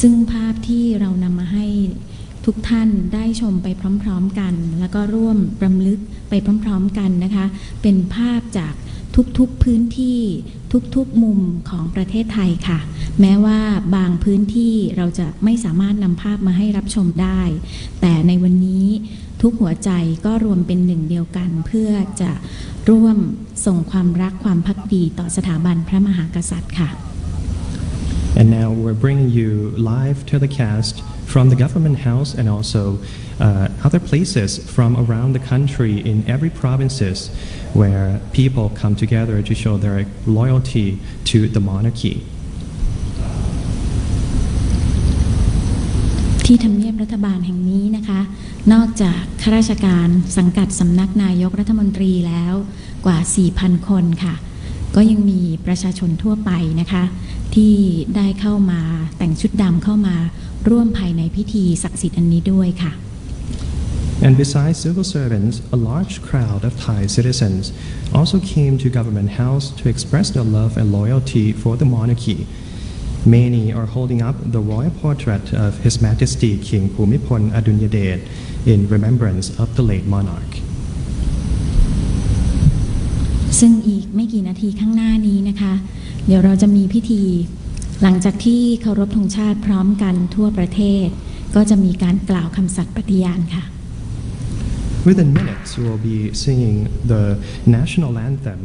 ซึ่งภาพที่เรานำมาให้ทุกท่านได้ชมไปพร้อมๆกัน แล้วก็ร่วมรำลึกไปพร้อมๆกันนะคะ เป็นภาพจากทุกๆพื้นที่ทุกๆมุมของประเทศไทยค่ะ แม้ว่าบางพื้นที่เราจะไม่สามารถนำภาพมาให้รับชมได้ แต่ในวันนี้ทุกหัวใจก็รวมเป็นหนึ่งเดียวกัน เพื่อจะร่วมส่งความรักความพักดีต่อสถาบันพระมหากษัตริย์ค่ะ And now we're bringing you live telecast from the government house and also uh, other places from around the country in every provinces where people come together to show their loyalty to the monarchy. ที่ทำเนียบรัฐบาลแห่งนี้นะคะ นอกจากข้าราชการสังกัดสำนักนายกรัฐมนตรีแล้วกว่า 4,000 คนค่ะ ก็ยังมีประชาชนทั่วไปนะคะ ที่ได้เข้ามาแต่งชุดดำเข้ามาร่วมภายในพิธีศักดิ์สิทธิ์อันนี้ด้วยค่ะ And besides civil servants, a large crowd of Thai citizens also came to Government House to express their love and loyalty for the monarchy. Many are holding up the royal portrait of His Majesty King Bhumipol Adulyadej in remembrance of the late monarch. ซึ่งอีกไม่กี่นาทีข้างหน้านี้นะคะ เดี๋ยวเราจะมีพิธี หลังจากที่เคารพธงชาติพร้อมกันทั่วประเทศ ก็จะมีการกล่าวคำสัตย์ปฏิญาณค่ะ Within minutes, we'll be singing the national anthem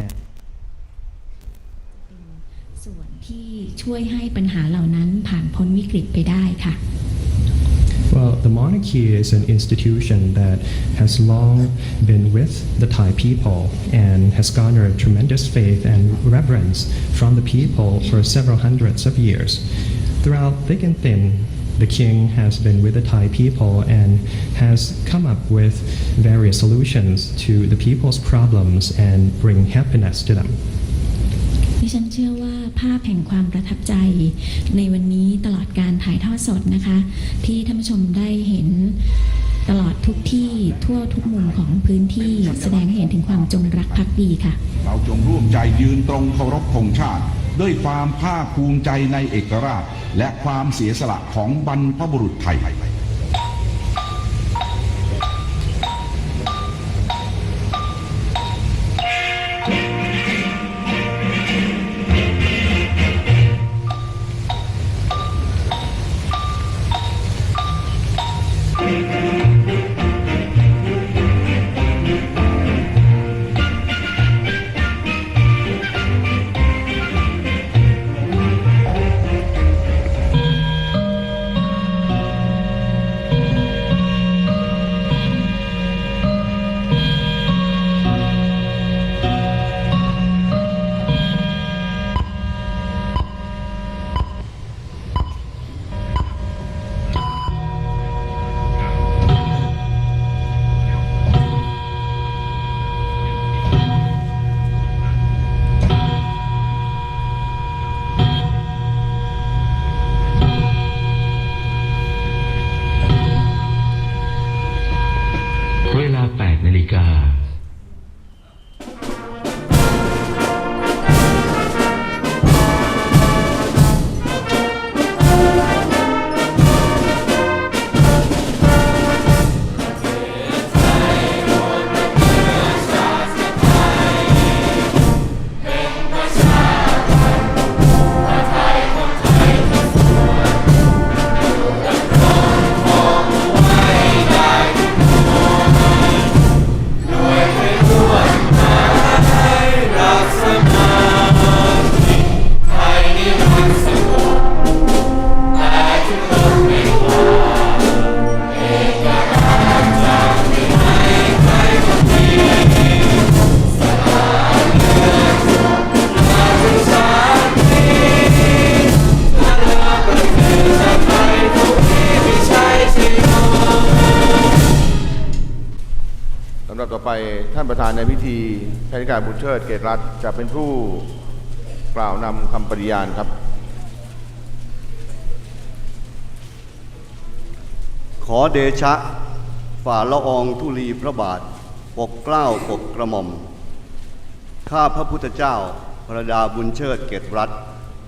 and ส่วนที่ช่วยให้ปัญหาเหล่านั้นผ่านพ้นวิกฤตไปได้ค่ะ Well, the monarchy is an institution that has long been with the Thai people and has garnered tremendous faith and reverence from the people for several hundreds of years. Throughout thick and thin, the king has been with the Thai people and has come up with various solutions to the people's problems and bring happiness to them. ดิฉันเชื่อว่า ภาพแห่งความประทับใจ ในวันนี้ตลอดการถ่ายทอดสดนะคะ ที่ท่านผู้ชมได้เห็นตลอดทุกที่ทั่วทุกมุมของพื้นที่แสดงให้เห็นถึงความจงรักภักดีค่ะ เราจงร่วมใจยืนตรงเคารพธงชาติ ด้วยความภาคภูมิใจในเอกราช และความเสียสละของบรรพบุรุษไทย ไปท่านประธานในพิธีแพทย์การบุญเชิดเกตรัฐจะเป็นผู้กล่าวนำคำปฏิญาณครับ ขอเดชะ ฝ่าละอองธุลีพระบาท ปกเกล้าปกกระหม่อม ข้าพระพุทธเจ้าพระดาบุญเชิดเกตรัฐ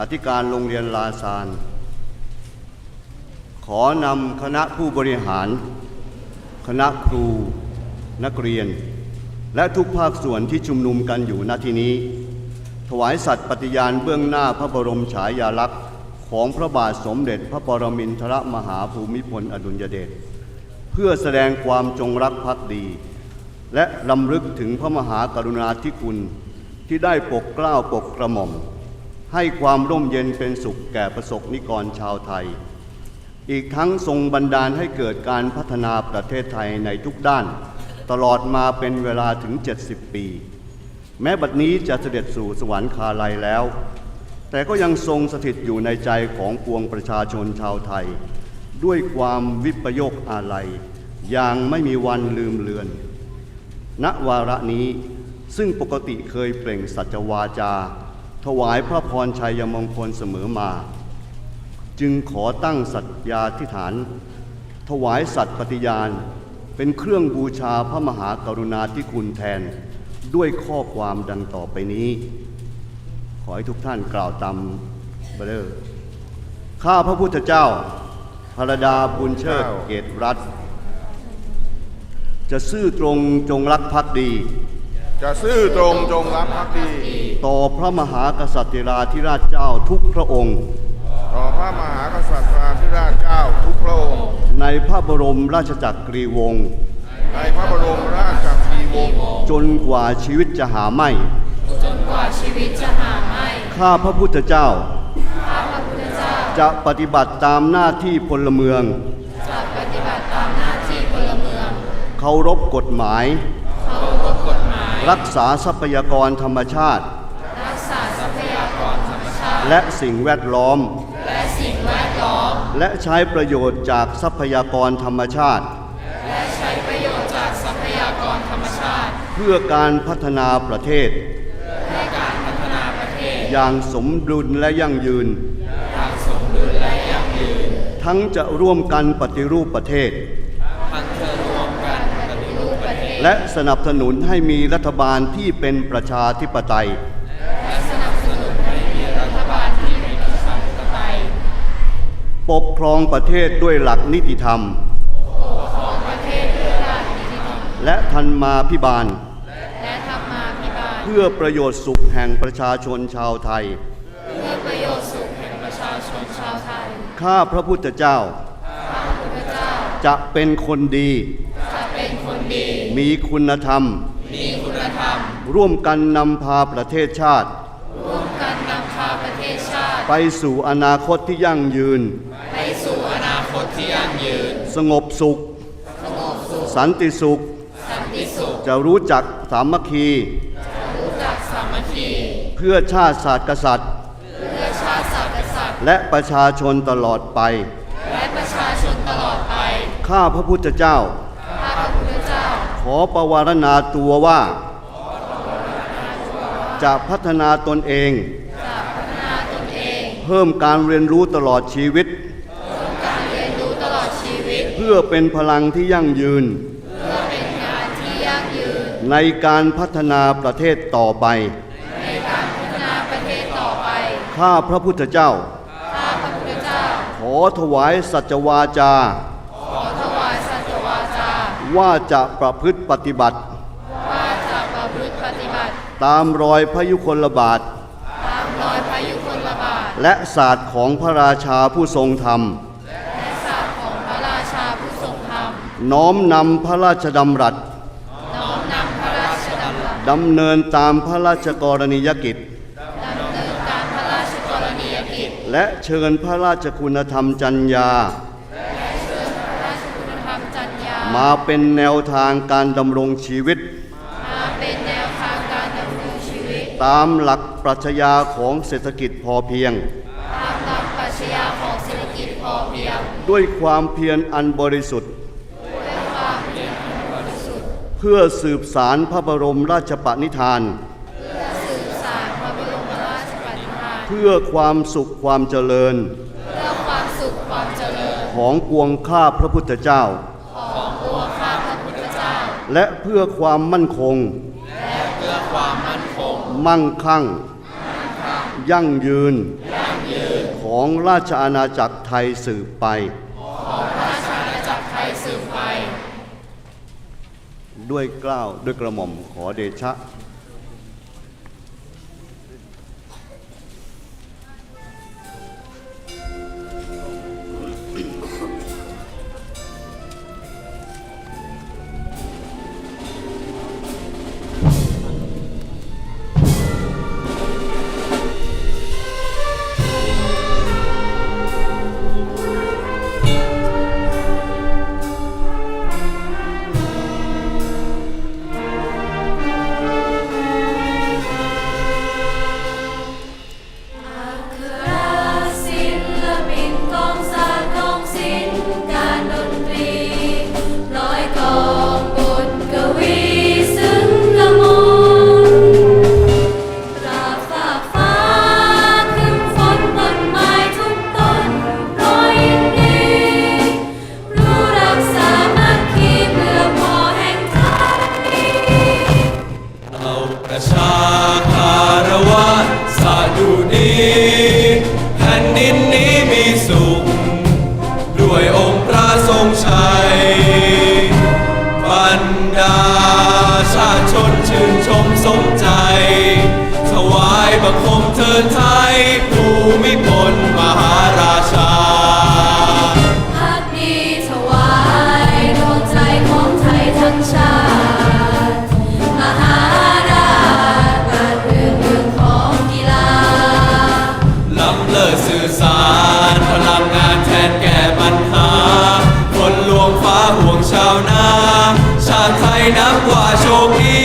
อธิการโรงเรียนลาซาน ขอนำคณะผู้บริหาร คณะครู นักเรียน และทุกภาคส่วนที่ชุมนุมกันอยู่ณที่นี้ ถวายสัตย์ปฏิญาณเบื้องหน้าพระบรมฉายาลักษณ์ของพระบาทสมเด็จพระปรมินทรมหาภูมิพลอดุลยเดชเพื่อแสดงความจงรักภักดี และลำลึกถึงพระมหากรุณาธิคุณที่ได้ปกเกล้าปกกระหม่อม ให้ความร่มเย็นเป็นสุขแก่ประสบนิกรชาวไทย อีกทั้งทรงบันดาลให้เกิดการพัฒนาประเทศไทยในทุกด้าน ตลอดมาเป็นเวลาถึง 70 ปี แม้บัดนี้จะเสด็จสู่สวรรคาลัยแล้ว แต่ก็ยังทรงสถิตอยู่ในใจของปวงประชาชนชาวไทย ด้วยความวิปโยคอาลัยอย่างไม่มีวันลืมเลือน ณวาระนี้ซึ่งปกติเคยเปล่งสัจวาจา ถวายพระพรชัยมงคลเสมอมา จึงขอตั้งสัตยาธิษฐาน ถวายสัตย์ปฏิญาณ เป็นเครื่องบูชาพระมหากรุณาธิคุณแทนด้วยข้อความดังต่อไปนี้ ขอให้ทุกท่านกล่าวตามเบอร์ข้าพระพุทธเจ้าพระดาบุญเชิดเกตรัฐจะซื่อตรงจงรักภักดี จะซื่อตรงจงรักภักดี ต่อพระมหากษัตริย์ราธิราชเจ้าทุกพระองค์ ต่อพระมหากษัตริย์ที่ราชเจ้าทุกพระองค์ ในพระบรมราชจักรีวงศ์ในพระบรมราชจักรีวงศ์จนกว่าชีวิตจะหาไม่ จนกว่าชีวิตจะหาไม่ข้าพระพุทธเจ้า จะปฏิบัติตามหน้าที่พลเมือง จะปฏิบัติตามหน้าที่พลเมือง เคารพกฎหมาย เคารพกฎหมาย รักษาทรัพยากรธรรมชาติ รักษาทรัพยากรธรรมชาติ และสิ่งแวดล้อม และสิ่งแวดล้อม และใช้ประโยชน์จากทรัพยากรธรรมชาติ และใช้ประโยชน์จากทรัพยากรธรรมชาติ เพื่อการพัฒนาประเทศและการพัฒนาประเทศ อย่างสมดุลและยั่งยืน อย่างสมดุลและยั่งยืน ทั้งจะร่วมกันปฏิรูปประเทศ ทั้งเธอรวมกันปฏิรูปประเทศ และสนับสนุนให้มีรัฐบาลที่เป็นประชาธิปไตย ปกครองประเทศด้วยหลักนิติธรรม และทันมาพิบาลและธรรมาภิบาลเพื่อประโยชน์สุขแห่งประชาชนชาวไทยเพื่อประโยชน์สุขแห่งประชาชนชาวไทย ข้าพระพุทธเจ้า จะเป็นคนดีจะเป็นคนดีมีคุณธรรมมีคุณธรรมร่วมกันนำพาประเทศชาติร่วมกันนำพาประเทศชาติไปสู่อนาคตที่ยั่งยืน ไป สงบสุขสันติสุข สันติสุข จะรู้จักสามัคคีรู้จักสามัคคีเพื่อชาติศาสตร์กษัตริย์เพื่อชาติศาสตร์กษัตริย์ และประชาชนตลอดไปและประชาชนตลอดไปข้าพระพุทธเจ้าข้าพระพุทธเจ้า ขอประวารณาตัวว่า จะพัฒนาตนเองจะพัฒนาตนเองเพิ่มการเรียนรู้ตลอดชีวิตก เพื่อเป็นพลังที่ยั่งยืนเพื่อเป็นงานที่ยั่งยืนในการพัฒนาประเทศต่อไปในการพัฒนาประเทศต่อไป ข้าพระพุทธเจ้าข้าพระพุทธเจ้าขอถวายสัจวาจาขอถวายสัจวาจา ว่าจะประพฤติปฏิบัติว่าจะประพฤติปฏิบัติตามรอยพระยุคลบาทตามรอยพระยุคลบาท และศาสตร์ของพระราชาผู้ทรงธรรม น้อมนำพระราชดำรัสน้อมนำพระราชดำรัสดำเนินตามพระราชกรณียกิจดำเนินการพระราชกรณียกิจและเชิญพระราชคุณธรรมจัญญาพระราชคุณธรรมจัญญามาเป็นแนวทางการดำรงชีวิตมาเป็นแนวทางการดำรงชีวิต ตามหลักปรัชญาของเศรษฐกิจพอเพียงตามหลักปรัชญาของเศรษฐกิจพอเพียงด้วยความเพียรอันบริสุทธิ์ เพื่อสืบสารพระบรมราชปณิธานสืบสานพระบรมราชปณิธานเพื่อความสุขความเจริญเพื่อความสุขความเจริญ ของปวงข้าพระพุทธเจ้าของตัวข้าพระพุทธเจ้าและเพื่อความมั่นคงและเพื่อความมั่นคง มั่งคั่ง ยั่งยืน ของราชอาณาจักรไทยสืบไป ด้วยกล้าวด้วยกระหม่อมขอเดชะ นไทยภูมิพลมหาราชา พักดีถวายดวงใจของไทยทั้งชาติมาราชปราดเรื่องเรื่องของกีฬาลำเลิศสื่อสารพลังงานแทนแก่ปัญหา คนลวงฟ้าห่วงชาวนา ชาติไทยนับว่าโชคดี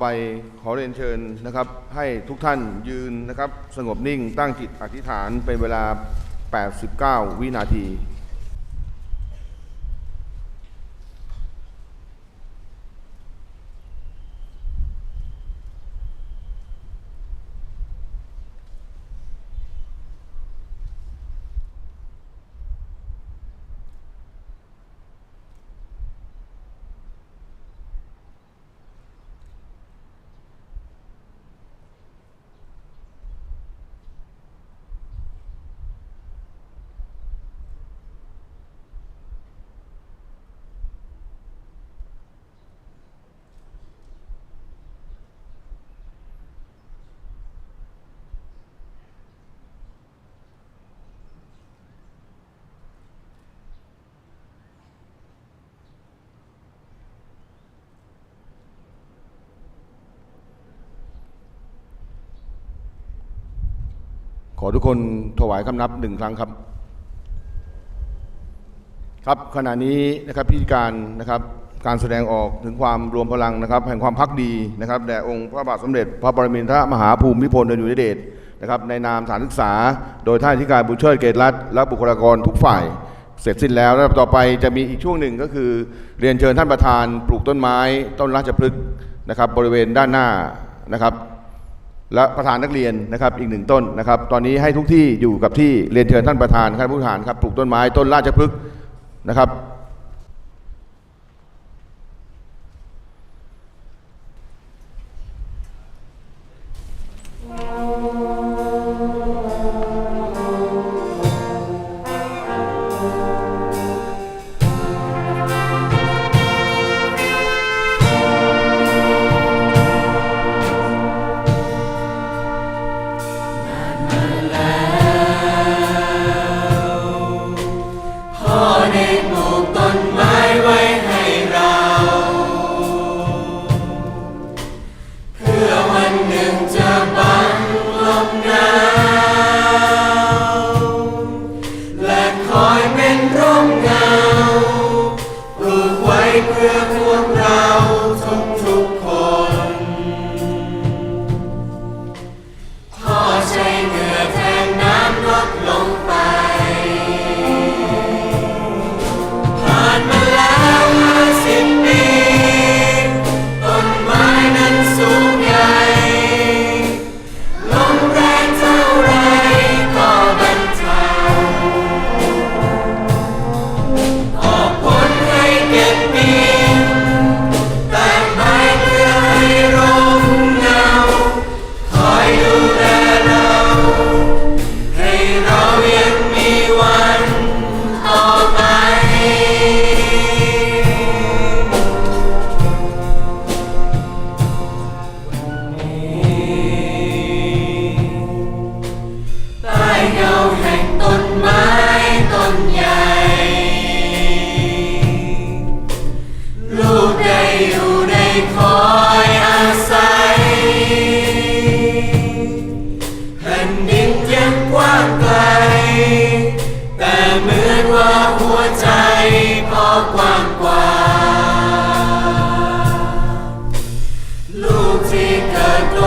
ไปขอเรียนเชิญนะครับ ให้ทุกท่านยืนนะครับ สงบนิ่งตั้งจิตอธิษฐานเป็นเวลา 89 วินาที ขอทุกคนถวายคำนับหนึ่งครั้งครับ ครับขณะนี้นะครับพิธีการนะครับการแสดงออกถึงความรวมพลังนะครับ แห่งความพักดีนะครับแด่องค์พระบาทสมเด็จ พระปรมินทรมหาภูมิพลอดุลยเดชนะครับในนามสถานศึกษา โดยท่านอธิการบุญเชิดเกตรัฐและบุคลากรทุกฝ่าย เสร็จสิ้นแล้วแล้วต่อไปจะมีอีกช่วงหนึ่งก็คือ เรียนเชิญท่านประธานปลูกต้นไม้ต้นราชพฤกษ์นะครับบริเวณด้านหน้านะครับ และประธานนักเรียนนะครับอีกหนึ่งต้นนะครับ ตอนนี้ให้ทุกที่อยู่กับที่เรียนเชิญท่านประธานท่านผู้บริหารครับปลูกต้นไม้ต้นราชพฤกษ์นะครับ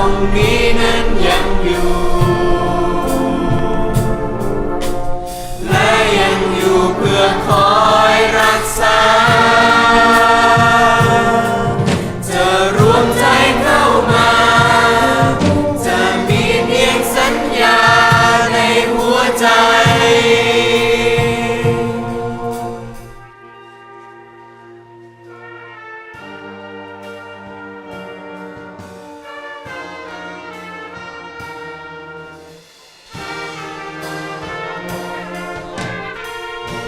รงนี้นั้นยัง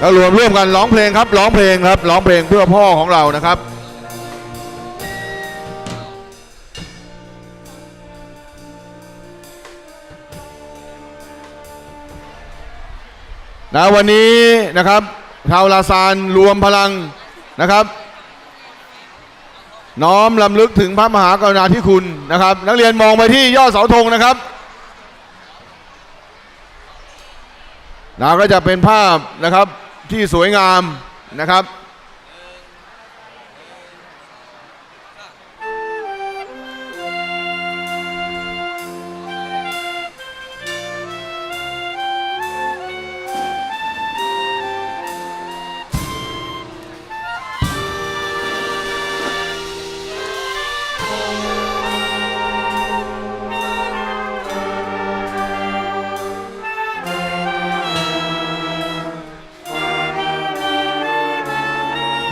แล้วรวมร่วมกันร้องเพลงครับร้องเพลงครับร้องเพลงเพื่อพ่อของเรานะครับนะวันนี้นะครับชาวลาซานรวมพลังนะครับ น้อมลำลึกถึงพระมหากรุณาธิคุณนะครับ นักเรียนมองไปที่ยอดเสาธงนะครับนะก็จะเป็นภาพนะครับ ที่สวยงามนะครับ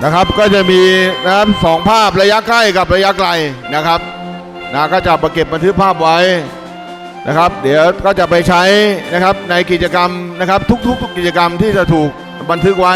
นะครับก็จะมีนะครับสองภาพระยะใกล้กับระยะไกลนะครับนะก็จะประเก็บบันทึกภาพไว้นะครับ เดี๋ยวก็จะไปใช้นะครับในกิจกรรมนะครับทุกๆกิจกรรมที่จะถูกบันทึกไว้